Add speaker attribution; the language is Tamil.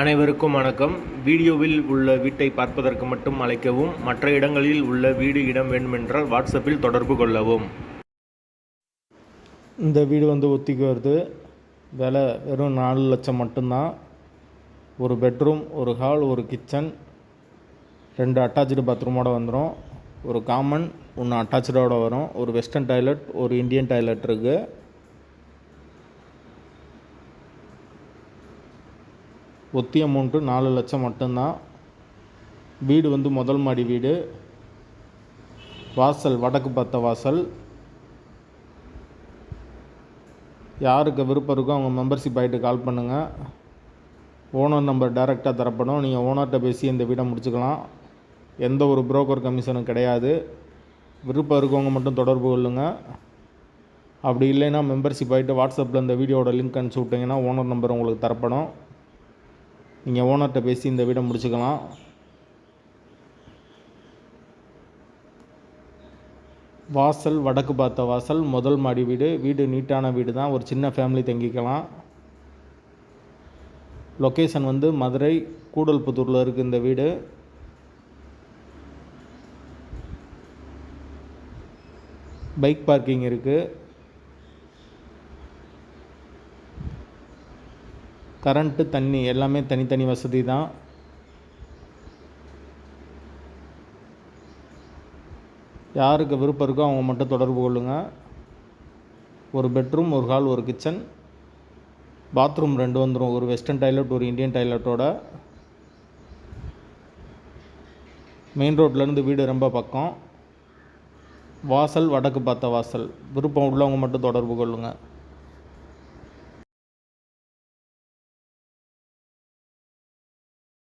Speaker 1: அனைவருக்கும் வணக்கம். வீடியோவில் உள்ள வீட்டை பார்ப்பதற்கு மட்டும் அழைக்கவும் மற்ற இடங்களில் உள்ள வீடு இடம் வேண்டுமென்றால் வாட்ஸ்அப்பில் தொடர்பு கொள்ளவும். இந்த வீடு வந்து ஒத்திக்கு வருது விலை வெறும் நாலு லட்சம் மட்டும்தான். ஒரு பெட்ரூம் ஒரு ஹால் ஒரு கிச்சன் ரெண்டு அட்டாச்சு பாத்ரூமோடு வந்துடும் ஒரு காமன் ஒன்று அட்டாச்சோட வரும். ஒரு வெஸ்டர்ன் டாய்லெட் ஒரு இந்தியன் டாய்லெட் இருக்குது ஒத்தி அமௌண்ட்டு நாலு லட்சம் மட்டும்தான். வீடு வந்து முதல் மாடி வீடு. வாசல் வடக்கு பத்த வாசல். யாருக்கு விருப்பம் இருக்கோ அவங்க மெம்பர்ஷிப் ஆகிட்டு கால் பண்ணுங்கள் ஓனர் நம்பர் டைரெக்டாக தரப்படும். நீங்கள் ஓனர்கிட்ட பேசி இந்த வீடை முடிச்சுக்கலாம். எந்த ஒரு புரோக்கர் கமிஷனும் கிடையாது. விருப்பம் இருக்கவங்க மட்டும் தொடர்பு கொள்ளுங்கள் அப்படி இல்லைன்னா மெம்பர்ஷிப் ஆகிட்டு வாட்ஸ்அப்பில் இந்த வீடியோட லிங்க் அனுப்பிச்சி விட்டிங்கன்னா ஓனர் நம்பர் உங்களுக்கு தரப்படும். நீங்கள் ஓனர்கிட்ட பேசி இந்த வீடை முடிச்சுக்கலாம். வாசல் வடக்கு பார்த்த வாசல் முதல் மாடி வீடு வீடு நீட்டான வீடு தான். ஒரு சின்ன ஃபேமிலி தங்கிக்கலாம். லொக்கேஷன் வந்து மதுரை கூடல்புத்தூரில் இருக்குது இந்த வீடு. பைக் பார்க்கிங் இருக்குது கரண்ட்டு தண்ணி எல்லாமே தனித்தனி வசதி தான். யாருக்கு விருப்பம் இருக்கோ அவங்க மட்டும் தொடர்பு கொள்ளுங்கள் ஒரு பெட்ரூம் ஒரு ஹால் ஒரு கிச்சன். பாத்ரூம் ரெண்டு வந்துடும் ஒரு வெஸ்டர்ன் டாய்லெட் ஒரு இந்தியன் டாய்லெட்டோட. மெயின் ரோட்லேருந்து வீடு ரொம்ப பக்கம். வாசல் வடக்கு பார்த்த வாசல். விருப்பம் உள்ளவங்க மட்டும் தொடர்பு கொள்ளுங்கள்